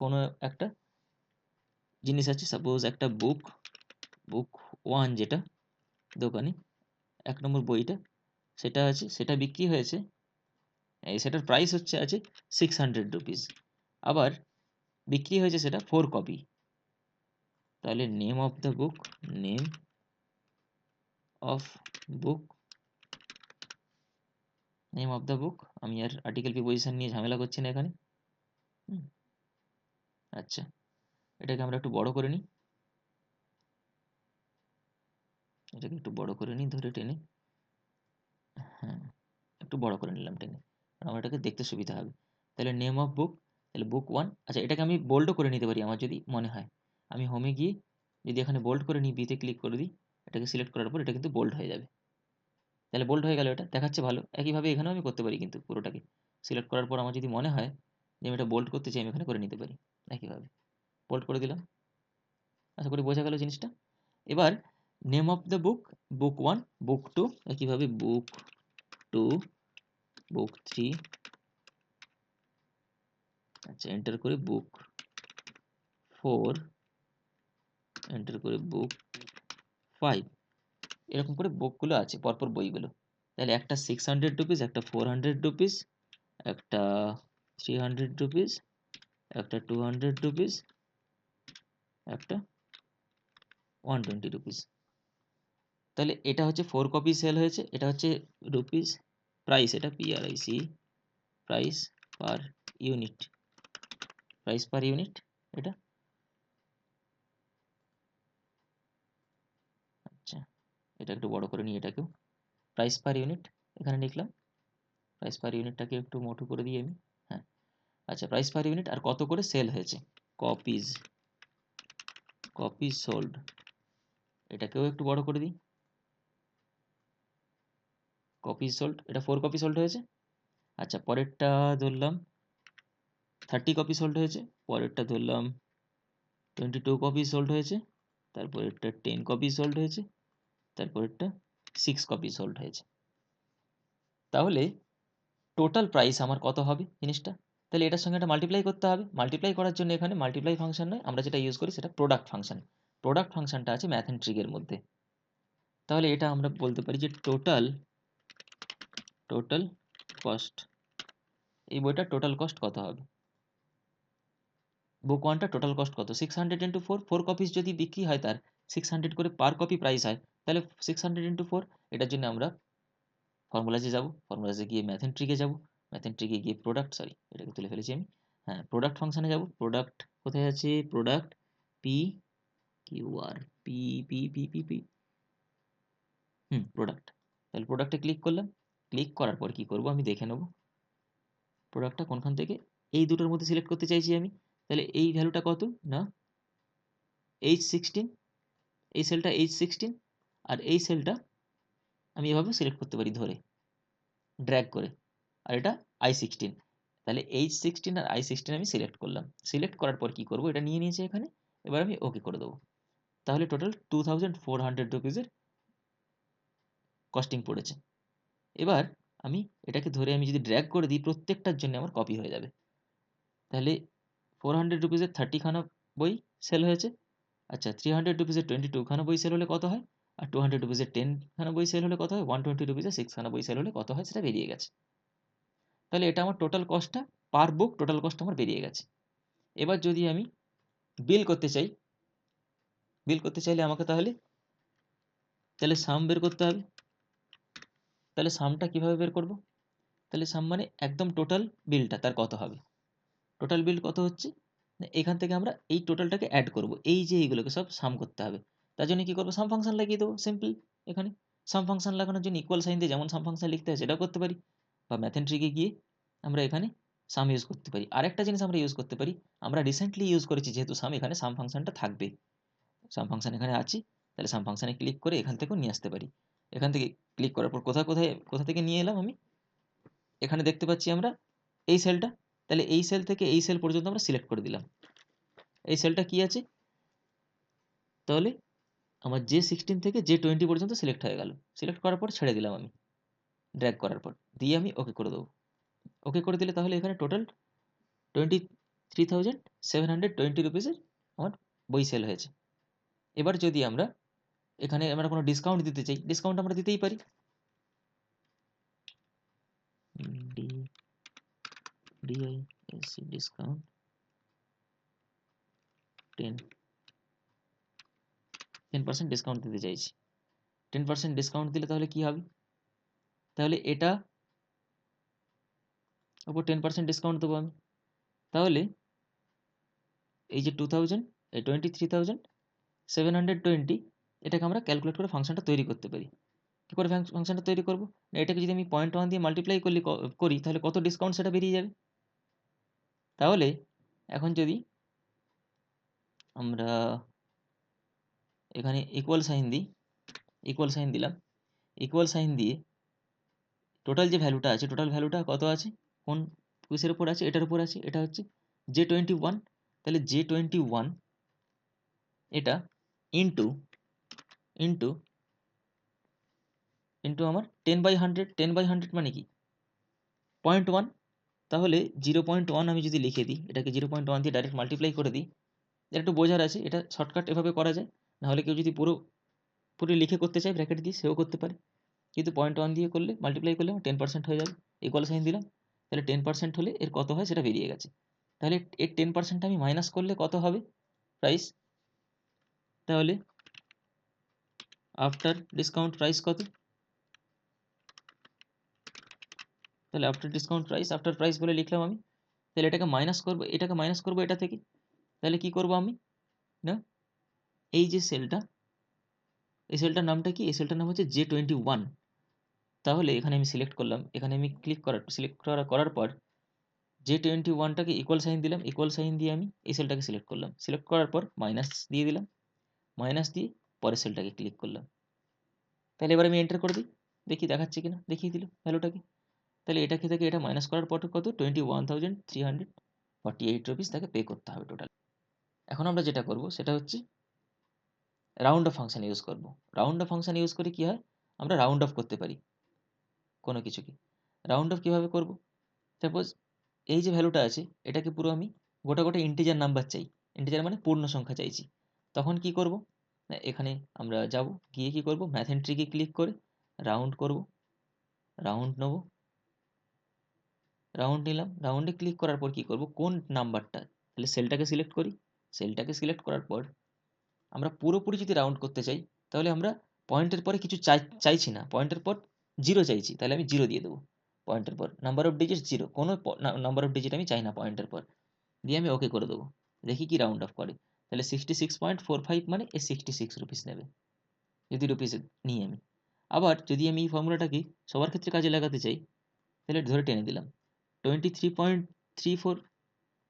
কোনো একটা জিনিস আছে সাপোজ একটা বুক বুক ওয়ান যেটা দোকানে এক নম্বর বইটা সেটা আছে সেটা বিক্রি হয়েছে সেটার প্রাইস হচ্ছে আছে সিক্স হান্ড্রেড রুপিস আবার বিক্রি হয়েছে সেটা ফোর কপি তাহলে name of the book name of book name of the book আমি আর আর্টিকেল প্রিপোজিশন নিয়ে ঝামেলা করছি না এখানে হুম, আচ্ছা এটাকে আমরা একটু বড় করে নিই। এটাকে একটু বড় করে নিই, ধরে টেনে। হ্যাঁ একটু বড় করে নিলাম টেনে। আমার এটাকে দেখতে সুবিধা হবে। তাহলে নেম অফ বুক তাহলে বুক ওয়ান আচ্ছা এটাকে আমি বোল্ডও করে নিতে পারি আমার যদি মনে হয়। আমি হোমে গিয়ে যদি এখানে বোল্ড করে নিই বিতে ক্লিক করে দিই, এটাকে সিলেক্ট করার পর এটা কিন্তু বোল্ড হয়ে যাবে। তাহলে বোল্ড হয়ে গেল এটা, দেখাচ্ছে ভালো। একইভাবে এখানেও আমি করতে পারি কিন্তু পুরোটাকে। সিলেক্ট করার পর আমার যদি মনে হয় যে আমি এটা বোল্ড করতে চাই, আমি এখানে করে নিতে পারি, একইভাবে। বোল্ড করে দিলাম। আশা করি বোঝা গেল জিনিসটা। এবার name of the book book one book two একইভাবে বুক টু বুক থ্রি আচ্ছা এন্টার করে বুক ফোর এন্টার করে বুক ফাইভ এরকম করে বুকগুলো আছে, পরপর বইগুলো। তাহলে একটা সিক্স হান্ড্রেড রুপিস একটা ফোর হান্ড্রেড রুপিস একটা থ্রি হান্ড্রেড রুপিস একটা টু হান্ড্রেড রুপিস একটা ওয়ান টোয়েন্টি রুপিস তাহলে এটা হচ্ছে ফোর কপি সেল হয়েছে, এটা হচ্ছে রুপিস প্রাইস এটা PRIC price per unit price per unit এটা। আচ্ছা এটা একটু বড় করে নিই এটাকেও। প্রাইস পার ইউনিট এখানে লিখলাম। প্রাইস পার ইউনিটটাকে একটু মোটু করে দিই আমি। আচ্ছা প্রাইস পার ইউনিট আর কত করে সেল হয়েছে? কপিজ কপিজ সোল্ড এটাকেও একটু বড় করে দিই। কপি সোল্ড এটা ফোর কপি সোল্ড হয়েছে। আচ্ছা পরেরটা ধরলাম থার্টি কপি সোল্ড হয়েছে। পরেরটা ধরলাম টোয়েন্টি টু কপি সোল্ড হয়েছে। তারপরেরটা টেন কপি সোল্ড হয়েছে। তারপরেরটা সিক্স কপি সোল্ড হয়েছে। তাহলে টোটাল প্রাইস আমার কত হবে জিনিসটা? তাহলে এটার সঙ্গে একটা মাল্টিপ্লাই করতে হবে। মাল্টিপ্লাই করার জন্য এখানে মাল্টিপ্লাই ফাংশন নয়, আমরা যেটা ইউজ করি সেটা প্রোডাক্ট ফাংশন প্রোডাক্ট ফাংশনটা আছে ম্যাথ অ্যান্ড ট্রিকের মধ্যে। তাহলে এটা আমরা বলতে পারি যে টোটাল টোটাল কস্ট এই বইটা টোটাল কস্ট কত হবে? বুক ওয়ানটা টোটাল কস্ট কত? Six hundred into four four copies যদি বিক্রি হয় তার সিক্স হান্ড্রেড করে পার কপি প্রাইস হয়, তাহলে সিক্স হান্ড্রেড ইন্টু ফোর এটার জন্য আমরা ফর্মুলাজে যাব। ফর্মুলাজে গিয়ে ম্যাথেন ট্রিকে যাব। ম্যাথেন ট্রিকে গিয়ে প্রোডাক্ট সরি এটাকে তুলে ফেলেছি আমি। হ্যাঁ প্রোডাক্ট ফাংশনে যাব। প্রোডাক্ট কোথায় আছে? Product P Q R P P P P P হুম প্রোডাক্ট তাহলে প্রোডাক্টে ক্লিক করলাম। ক্লিক করার পর কি করব? আমি দেখে নেব। প্রোডাক্টটা কোনখান থেকে? এই দুটোর মধ্যে সিলেক্ট করতে চাইছি আমি। তাহলে এই ভ্যালুটা কত? না। এইচ সিক্সটিন এই সেলটা এইচ সিক্সটিন আর এই সেলটা আমি এভাবে সিলেক্ট করতে পারি ধরে। ড্র্যাগ করে। আর এটা আই সিক্সটিন তাহলে এইচ সিক্সটিন আর আই সিক্সটিন আমি সিলেক্ট করলাম। সিলেক্ট করার পর কি করব? এটা নিয়ে নিয়েছে এখানে। এবার আমি ওকে করে দেবো। তাহলে total two thousand four hundred রুপিসের costing পড়েছে। এবার আমি এটাকে ধরে আমি যদি ড্র্যাগ করে দিই, প্রত্যেকটার জন্য আমার কপি হয়ে যাবে। তাহলে ফোর হান্ড্রেড রুপিসের থার্টিখানা বই সেল হয়েছে। আচ্ছা থ্রি হান্ড্রেড রুপিসের টোয়েন্টি টুখানা বই সেল হলে কত হয়? আর টু হান্ড্রেড রুপিসের টেনখানা বই সেল হলে কত হয়? ওয়ান টোয়েন্টি রুপিসের সিক্সখানা বই সেল হলে কত হয়? সেটা বেরিয়ে গেছে। তাহলে এটা আমার টোটাল কস্টটা পার বুক টোটাল কস্ট আমার বেরিয়ে গেছে। এবার যদি আমি বিল করতে চাই বিল করতে চাইলে আমাকে তাহলে তাহলে সাম বের করতে হবে। তাহলে সামটা কীভাবে বের করব? তাহলে সাম মানে একদম টোটাল বিলটা তার কত হবে? টোটাল বিল কত হচ্ছে? এখান থেকে আমরা এই টোটালটাকে অ্যাড করব। এই যে এইগুলোকে সব সাম করতে হবে। তার জন্য কি করব? সাম ফাংশন লাগিয়ে দেবো সিম্পল এখানে। সাম ফাংশন লাগানোর জন্য ইকুয়াল সাইন দিয়ে যেমন সাম ফাংশন লিখতে হয় সেটাও করতে পারি। বা ম্যাথেন্ট্রিকে গিয়ে আমরা এখানে সাম ইউজ করতে পারি। আরেকটা জিনিস আমরা ইউজ করতে পারি, আমরা রিসেন্টলি ইউজ করেছি, যেহেতু সাম এখানে সাম ফাংশনটা থাকবে। সাম ফাংশন এখানে আছি, তাহলে সাম ফাংশনে ক্লিক করে এখান থেকেও নিয়ে আসতে পারি। এখান থেকে ক্লিক করার পর কোথায় কোথায়, কোথা থেকে নিয়ে এলাম আমি? এখানে দেখতে পাচ্ছি আমরা এই সেলটা তাহলে এই সেল থেকে এই সেল পর্যন্ত আমরা সিলেক্ট করে দিলাম। এই সেলটা কি আছে? তাহলে আমার জে সিক্সটিন থেকে জে টোয়েন্টি পর্যন্ত সিলেক্ট হয়ে গেল। সিলেক্ট করার পর ছেড়ে দিলাম আমি। ড্র্যাগ করার পর। দিয়ে আমি ওকে করে দেবো। ওকে করে দিলে তাহলে এখানে total twenty three thousand seven hundred twenty রুপিসের আমার বই সেল হয়েছে। এবার যদি আমরা এখানে আমরা কোনো ডিসকাউন্ট দিতে চাই ডিসকাউন্ট আমরা দিতেই পারি। DISC discount ten ten percent discount দিতে চাইছি। টেন পার্সেন্ট ডিসকাউন্ট দিলে তাহলে কি হবে? তাহলে এটা ওপর টেন পার্সেন্ট ডিসকাউন্ট দেবো আমি তাহলে এই যে টু থাউজেন্ড এই twenty three thousand seven hundred twenty এটাকে আমরা ক্যালকুলেট করে ফাংশনটা তৈরি করতে পারি কী করে ফাংশনটা তৈরি করব এটাকে যদি আমি পয়েন্ট ওয়ান দিয়ে মাল্টিপ্লাই করলি করি তাহলে কত ডিসকাউন্ট সেটা বেরিয়ে যাবে তাহলে এখন যদি আমরা এখানে ইকুয়াল সাইন দিই ইকুয়াল সাইন দিলাম ইকুয়াল সাইন দিয়ে টোটাল যে ভ্যালুটা আছে টোটাল ভ্যালুটা কত আছে কোন কুইসের উপর আছে? এটার উপর আছে। এটা হচ্ছে জে টোয়েন্টি ওয়ান তাহলে জে টোয়েন্টি ওয়ান এটা ইন্টু ইন্টু ইন্টু আমার ten by hundred ten by hundred মানে কি? পয়েন্ট ওয়ান তাহলে জিরো পয়েন্ট ওয়ান আমি যদি লিখে দিই, এটাকে জিরো পয়েন্ট ওয়ান দিয়ে ডাইরেক্ট মাল্টিপ্লাই করে দিই এটা একটু বোঝার আছে, এটা শর্টকাট এভাবে করা যায়। নাহলে কেউ যদি পুরো পুরো লিখে করতে চায় ব্র্যাকেট দিয়ে সেও করতে পারে। কিন্তু পয়েন্ট ওয়ান দিয়ে করলে মাল্টিপ্লাই করলে টেন পার্সেন্ট হয়ে যাবে। ইকুয়াল সাইন দিলাম। তাহলে টেন পার্সেন্ট হলে এর কত হয় সেটা বেরিয়ে গেছে। তাহলে এর টেন পার্সেন্ট আমি মাইনাস করলে কত হবে? প্রাইস তাহলে আফটার ডিসকাউন্ট প্রাইস কত? তাহলে after discount price after price বলে লিখলাম আমি। তাহলে এটাকে মাইনাস করব, এটাকে মাইনাস করব এটা থেকে। তাহলে কি করব আমি? না? এই যে সেলটা এই সেলটার নামটা কি? এই সেলটার নাম হচ্ছে জে টোয়েন্টি ওয়ান তাহলে এখানে আমি সিলেক্ট করলাম। এখানে আমি ক্লিক করার সিলেক্ট করা, করার পর জে টোয়েন্টি ওয়ানটাকে ইকুয়াল সাইন দিলাম ইকুয়াল সাইন দিয়ে আমি এই সেলটাকে সিলেক্ট করলাম। সিলেক্ট করার পর মাইনাস দিয়ে দিলাম। মাইনাস দিয়ে পরের সেলটাকে ক্লিক করলাম। তাহলে এবার আমি এন্টার করে দিই। দেখি দেখাচ্ছে কিনা? দেখিয়ে দিল ভ্যালুটাকে তাহলে এটাকে থেকে এটা মাইনাস করার পর কত? Twenty one thousand three hundred forty eight rupees তাকে পে করতে হবে টোটাল এখন আমরা যেটা করব, সেটা হচ্ছে রাউন্ড অফ ফাংশান ইউজ করব। রাউন্ড অফ ফাংশান ইউজ করে কী হয়? আমরা রাউন্ড অফ করতে পারি। কোনো কিছুকে রাউন্ড অফ কীভাবে করব? সাপোজ এই যে ভ্যালুটা আছে এটাকে পুরো আমি গোটা গোটা ইন্টিজার নাম্বার চাই। ইন্টিজার মানে পূর্ণ সংখ্যা চাইছি। তখন কি করব? না এখানে আমরা যাব, গিয়ে কি করব? ম্যাথ এন্ট্রিকে ক্লিক করে রাউন্ড করব। রাউন্ড নেব। রাউন্ড নিলাম। রাউন্ডে ক্লিক করার পর কি করব? কোন নাম্বারটা তাহলে সেলটাকে সিলেক্ট করি। সেলটাকে সিলেক্ট করার পর আমরা পুরোপুরি যদি রাউন্ড করতে চাই, তাহলে আমরা পয়েন্টের পরে কিছু চাই, চাইছি না। পয়েন্টের পর জিরো চাইছি, তাহলে আমি জিরো দিয়ে দেবো পয়েন্টের পর। নাম্বার অফ ডিজিট জিরো কোনো নাম্বার অফ ডিজিট আমি চাই না পয়েন্টের পর। দিয়ে আমি ওকে করে দেবো। দেখি কি রাউন্ড অফ করে। তাহলে sixty six point four five মানে এ সিক্সটি সিক্স রুপিস নেবে। যদি রুপিস নিই আমি। আবার যদি আমি এই ফর্মুলাটাকে সবার ক্ষেত্রে কাজে লাগাতে চাই, তাহলে ধরে টেনে দিলাম। Twenty three point three four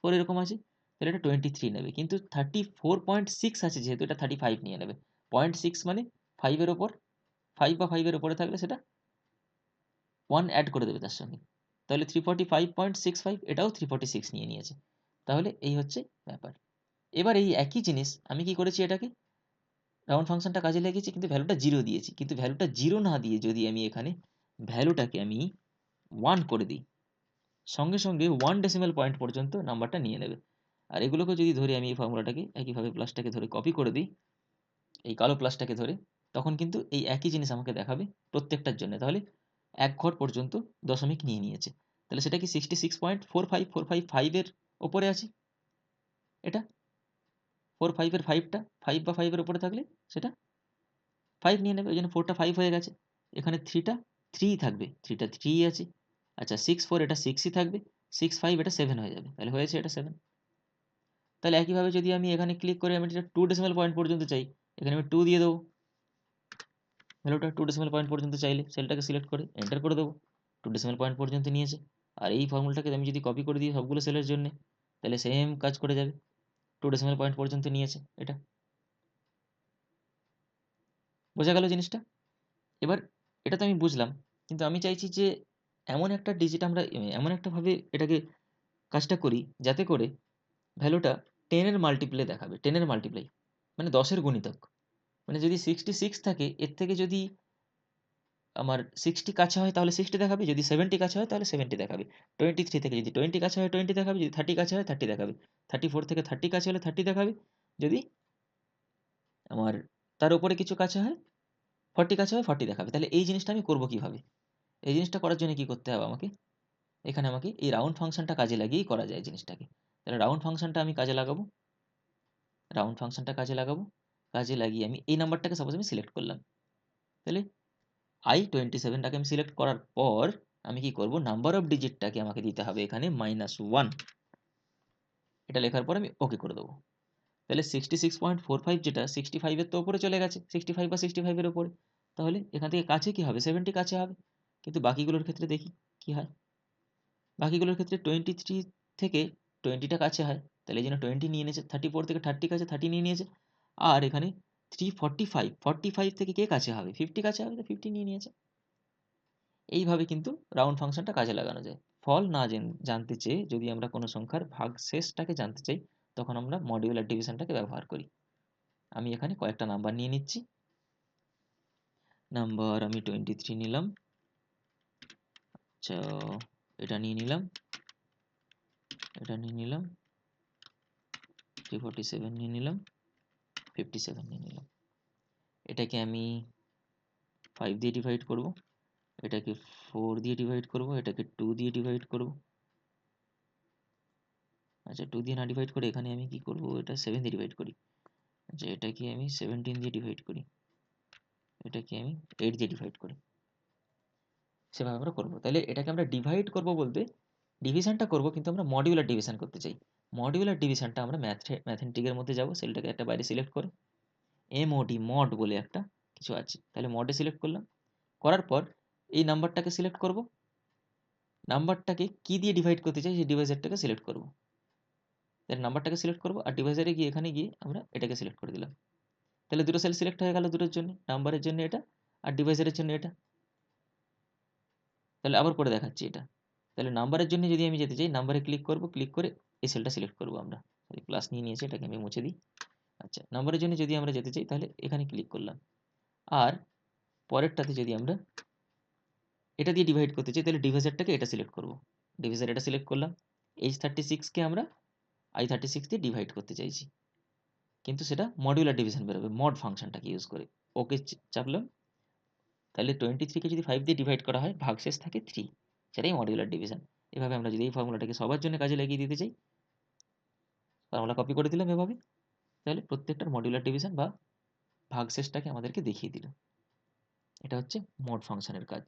four এরকম আছে, তাহলে এটা টোয়েন্টি থ্রি নেবে। কিন্তু থার্টি ফোর পয়েন্ট সিক্স আছে যেহেতু, এটা থার্টি ফাইভ নিয়ে নেবে। পয়েন্ট সিক্স মানে ফাইভের ওপর ফাইভ বা ফাইভের ওপরে থাকলে সেটা ওয়ান অ্যাড করে দেবে তার সঙ্গে। তাহলে three forty five point six five এটাও থ্রি ফর্টি সিক্স নিয়ে নিয়েছে। তাহলে এই হচ্ছে ব্যাপার। এবার এই একই জিনিস, আমি কি করেছি এটাকে? রাউন্ড ফাংশনটা কাজে লেগেছি কিন্তু ভ্যালুটা জিরো দিয়েছি। কিন্তু ভ্যালুটা জিরো না দিয়ে যদি আমি এখানে ভ্যালুটাকে আমি ওয়ান করে দিই, সঙ্গে সঙ্গে ওয়ান ডেসিমেল পয়েন্ট পর্যন্ত নাম্বারটা নিয়ে নেবে। আর এগুলোকে যদি ধরে আমি এই ফর্মুলাটাকে একইভাবে প্লাসটাকে ধরে কপি করে দিই, এই কালো প্লাসটাকে ধরে, তখন কিন্তু এই একই জিনিস আমাকে দেখাবে প্রত্যেকটার জন্য। তাহলে এক ঘর পর্যন্ত দশমিক নিয়ে নিয়েছে। তাহলে সেটা কি sixty six point four five four five ফাইভের ওপরে আছে? এটা? ফোর ফাইভের ফাইভটা ফাইভ বা ফাইভের ওপরে থাকলে সেটা? ফাইভ নিয়ে নেবে, ওই জন্য ফোরটা ফাইভ হয়ে গেছে। এখানে থ্রিটা থ্রি থাকবে। থ্রিটা থ্রি আছে। আচ্ছা সিক্স ফোর এটা সিক্সই থাকবে। সিক্স ফাইভ এটা সেভেন হয়ে যাবে। তাহলে হয়েছে এটা সেভেন তাহলে একইভাবে যদি আমি এখানে ক্লিক করে আমি এটা টু ডেসিমাল পয়েন্ট পর্যন্ত চাই, এখানে আমি টু দিয়ে দেবো। ভ্যালুটা টু ডেসিমাল পয়েন্ট পর্যন্ত চাইলে সেলটাকে সিলেক্ট করে এন্টার করে দেবো। টু ডেসিমাল পয়েন্ট পর্যন্ত নিয়েছে। আর এই ফর্মুলাটাকে আমি যদি কপি করে দিই সবগুলো সেলের জন্য, তাহলে সেম কাজ করে যাবে। টু ডেসিমাল পয়েন্ট পর্যন্ত নিয়েছে এটা। বোঝা গেল জিনিসটা? এবার এটা তো আমি বুঝলাম, কিন্তু আমি চাইছি যে এমন একটা ডিজিট আমরা, এমন একটাভাবে এটাকে কাজটা করি যাতে করে ভ্যালুটা টেনের মাল্টিপ্লে দেখাবে টেনের মাল্টিপ্লাই মানে দশের গুণিতক। মানে যদি সিক্সটি সিক্স থাকে, এর থেকে যদি আমার সিক্সটি কাছে হয় তাহলে সিক্সটি দেখাবে, যদি সেভেন্টি কাছে হয় তাহলে সেভেন্টি দেখাবে। টোয়েন্টি থ্রি থেকে যদি টোয়েন্টি কাছে হয় টোয়েন্টি দেখাবে, যদি থার্টি কাছে হয় থার্টি দেখাবে। থার্টি ফোর থেকে থার্টি কাছে হলে থার্টি দেখাবে। যদি আমার, তার উপরে কিছু কাছে হয় ফর্টি কাছে হয় ফর্টি দেখাবে। তাহলে এই জিনিসটা আমি করব কীভাবে? এই জিনিসটা করার জন্য কি করতে হবে আমাকে? এখানে আমাকে এই রাউন্ড ফাংশনটা কাজে লাগিয়েই করা যায় জিনিসটাকে। তাহলে রাউন্ড ফাংশনটা আমি কাজে লাগাবো। রাউন্ড ফাংশনটা কাজে লাগাবো। কাজে লাগিয়ে আমি এই নাম্বারটাকে সাপোজ আমি সিলেক্ট করলাম। তাহলে আই টোয়েন্টি সেভেনটাকে আমি সিলেক্ট করার পর আমি কি করব? নাম্বার অফ ডিজিটটাকে আমাকে দিতে হবে এখানে মাইনাস ওয়ান এটা লেখার পর আমি ওকে করে দেবো। তাহলে sixty six point four five যেটা সিক্সটি ফাইভের তো ওপরে চলে গেছে সিক্সটি ফাইভ বা সিক্সটি ফাইভের ওপরে। তাহলে এখান থেকে কাছে কি হবে? সেভেন্টি কাছে হবে। কিন্তু বাকিগুলোর ক্ষেত্রে দেখি কি হয়? বাকিগুলোর ক্ষেত্রে টোয়েন্টি থ্রি থেকে টোয়েন্টিটা কাছে হয়। তাহলে এই জন্য টোয়েন্টি নিয়ে নিয়েছে থার্টি ফোর থেকে থার্টি কাছে থার্টি নিয়ে নিয়েছে। আর এখানে three forty five forty five থেকে কে কাছে হবে? ফিফটি কাছে হবে তো ফিফটি নিয়ে নিয়েছে। এইভাবে কিন্তু রাউন্ড ফাংশনটা কাজে লাগানো যায়। ফল না জানতে চেয়ে যদি আমরা কোনো সংখ্যার ভাগ শেষটাকে জানতে চাই, তখন আমরা মডিউলার ডিভিশনটাকে ব্যবহার করি। আমি এখানে কয়েকটা নাম্বার নিয়ে নিচ্ছি। নাম্বার আমি টোয়েন্টি থ্রি নিলাম। আচ্ছা এটা নিয়ে নিলাম। এটা নিয়ে নিলাম। থ্রি ফোরটি সেভেন নিয়ে নিলাম। ফিফটি সেভেন নিয়ে নিলাম। এটাকে আমি ফাইভ দিয়ে ডিভাইড করব। এটাকে ফোর দিয়ে ডিভাইড করব। এটাকে টু দিয়ে ডিভাইড করব। আচ্ছা টু দিয়ে না ডিভাইড করে এখানে আমি কি করব? এটা সেভেন দিয়ে ডিভাইড করি। আচ্ছা এটাকে আমি সেভেন্টিন দিয়ে ডিভাইড করি। এটাকে আমি এইট দিয়ে ডিভাইড করি। সেভাবে আমরা করব। তাহলে এটাকে আমরা ডিভাইড করব বলতে ডিভিশনটা করব কিন্তু আমরা মডিউলার ডিভিশন করতে চাই। মডিউলার ডিভিশনটা আমরা ম্যাথে ম্যাথেমেটিকের মধ্যে যাব সেলটাকে একটা বাইরে সিলেক্ট করে। এমওডি মড বলে একটা কিছু আছে। তাহলে মডে সিলেক্ট করলাম। করার পর এই নাম্বারটাকে সিলেক্ট করব। নাম্বারটাকে কি দিয়ে ডিভাইড করতে চাই, সেই ডিভাইজারটাকে সিলেক্ট করব। তাহলে নাম্বারটাকে সিলেক্ট করব আর ডিভাইজারে গিয়ে এখানে গিয়ে আমরা এটাকে সিলেক্ট করে দিলাম। তাহলে দুটো সেল সিলেক্ট হয়ে গেল দুটোর জন্য। নাম্বারের জন্য এটা আর ডিভাইজারের জন্য এটা। তাহলে আবার করে দেখাচ্ছি এটা। তাহলে নাম্বারের জন্য যদি আমি যেতে চাই নাম্বারে ক্লিক করব ক্লিক করে এই সেলটা সিলেক্ট করব আমরা। প্লাস নিয়ে নিয়েছি, এটাকে আমি মুছে দিই। আচ্ছা নাম্বারের জন্য যদি আমরা যেতে চাই, তাহলে এখানে ক্লিক করলাম। আর পরেরটাতে যদি আমরা এটা দিয়ে ডিভাইড করতে চাই, তাহলে ডিভাইজারটাকে এটা সিলেক্ট করব। ডিভাইজার এটা সিলেক্ট করলাম। এইচ থার্টি সিক্সকে আমরা আই থার্টি সিক্স দিয়ে ডিভাইড করতে চাইছি। কিন্তু সেটা মডিউলার ডিভিশন বেরোবে মড ফাংশনটাকে ইউজ করে। ওকে চাপলাম। তাহলে টোয়েন্টি থ্রিকে যদি ফাইভ দিয়ে ডিভাইড করা হয়, ভাগশেষ থাকে থ্রি সেটাই মডিউলার ডিভিশন এভাবে আমরা যদি এই ফর্মুলাটাকে সবার জন্য কাজে লাগিয়ে দিতে চাই ফর্মুলা কপি করে দিলাম এভাবে, তাহলে প্রত্যেকটার মডিউলার ডিভিশন বা ভাগশেষটাকে আমাদেরকে দেখিয়ে দিল। এটা হচ্ছে মোড ফাংশনের কাজ।